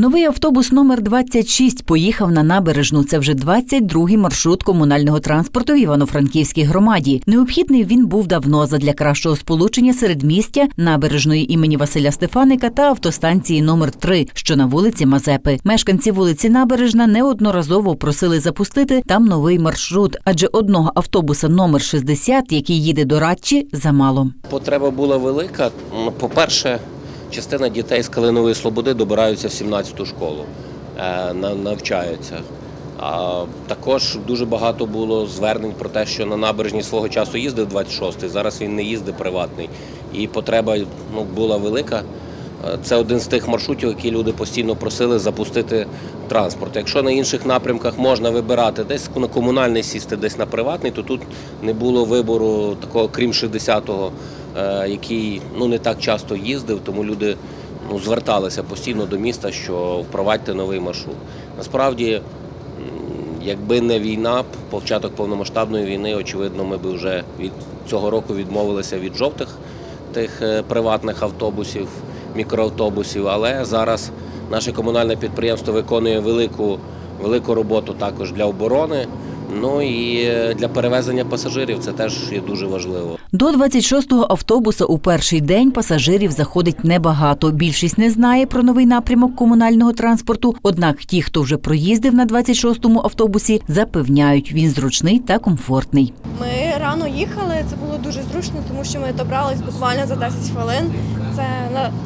Новий автобус номер 26 поїхав на набережну. Це вже 22-й маршрут комунального транспорту в Івано-Франківській громаді. Необхідний він був давно задля кращого сполучення середмістя, набережної імені Василя Стефаника та автостанції номер 3 що на вулиці Мазепи. Мешканці вулиці Набережна неодноразово просили запустити там новий маршрут, адже одного автобуса номер 60, який їде до Радчі, замало. Потреба була велика. Ну, По-перше, частина дітей з Калинової Слободи добираються в 17-ту школу, е, навчаються. А також дуже багато було звернень про те, що на набережні свого часу їздив 26-й, зараз він не їздить приватний. І потреба ну, була велика. Це один з тих маршрутів, які люди постійно просили запустити транспорт. Якщо на інших напрямках можна вибирати десь на комунальний сісти, десь на приватний, то тут не було вибору такого, крім 60-го, е, який ну не так часто їздив, тому люди ну, зверталися постійно до міста, що впровадьте новий маршрут. Насправді, якби не війна, початок повномасштабної війни, очевидно, ми б вже від цього року відмовилися від жовтих тих е, приватних автобусів, мікроавтобусів. Але зараз наше комунальне підприємство виконує велику, велику роботу також для оборони. Ну і е, для перевезення пасажирів це теж є дуже важливо. До 26-го автобуса у перший день пасажирів заходить небагато. Більшість не знає про новий напрямок комунального транспорту. Однак ті, хто вже проїздив на 26-му автобусі, запевняють, він зручний та комфортний. Ми рано їхали, це було дуже зручно, тому що ми добрались буквально за 10 хвилин. Це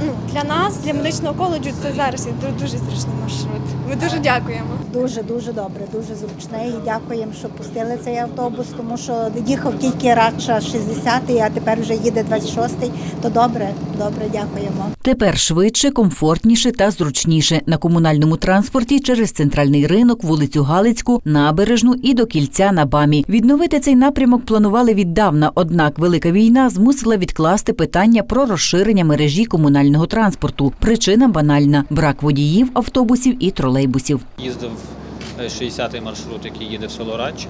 ну, для нас, для медичного коледжу, це зараз є дуже зручний маршрут. Ми дуже дякуємо. Дуже дуже добре, дуже зручне. І дякуємо, що пустили цей автобус, тому що їхав тільки радша 60-й, а тепер вже їде 26-й. То добре, добре, дякуємо. Тепер швидше, комфортніше та зручніше на комунальному транспорті через центральний ринок, вулицю Галицьку, набережну і до кільця на бамі. Відновити цей напрямок планували віддавна. Однак велика війна змусила відкласти питання про розширення мережі комунального транспорту. Причина банальна: брак водіїв, автобусів і тролейбусів. Їздив е, 60-й маршрут, який їде в село Радча.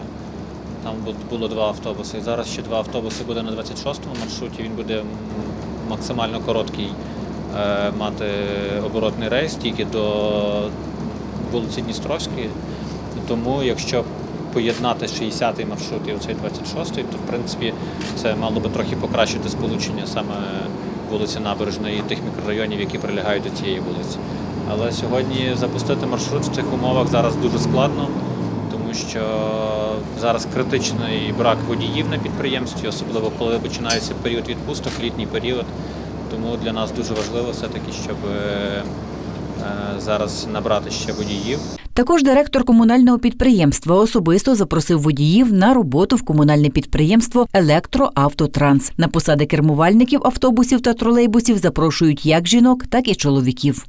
Там було два автобуси. Зараз ще два автобуси буде на 26-му маршруті. Він буде максимально короткий е, мати оборотний рейс тільки до вулиці Дністровської. Тому якщо поєднати 60-й маршрут і оцей 26-й, то в принципі це мало би трохи покращити сполучення саме вулиці Набережної тих мікрорайонів, які прилягають до цієї вулиці. Але сьогодні запустити маршрут в цих умовах зараз дуже складно, тому що зараз критичний брак водіїв на підприємстві, особливо коли починається період відпусток, літній період. Тому для нас дуже важливо все-таки, щоб е, е, зараз набрати ще водіїв. Також директор комунального підприємства особисто запросив водіїв на роботу в комунальне підприємство Електроавтотранс. На посади кермувальників автобусів та тролейбусів запрошують як жінок, так і чоловіків.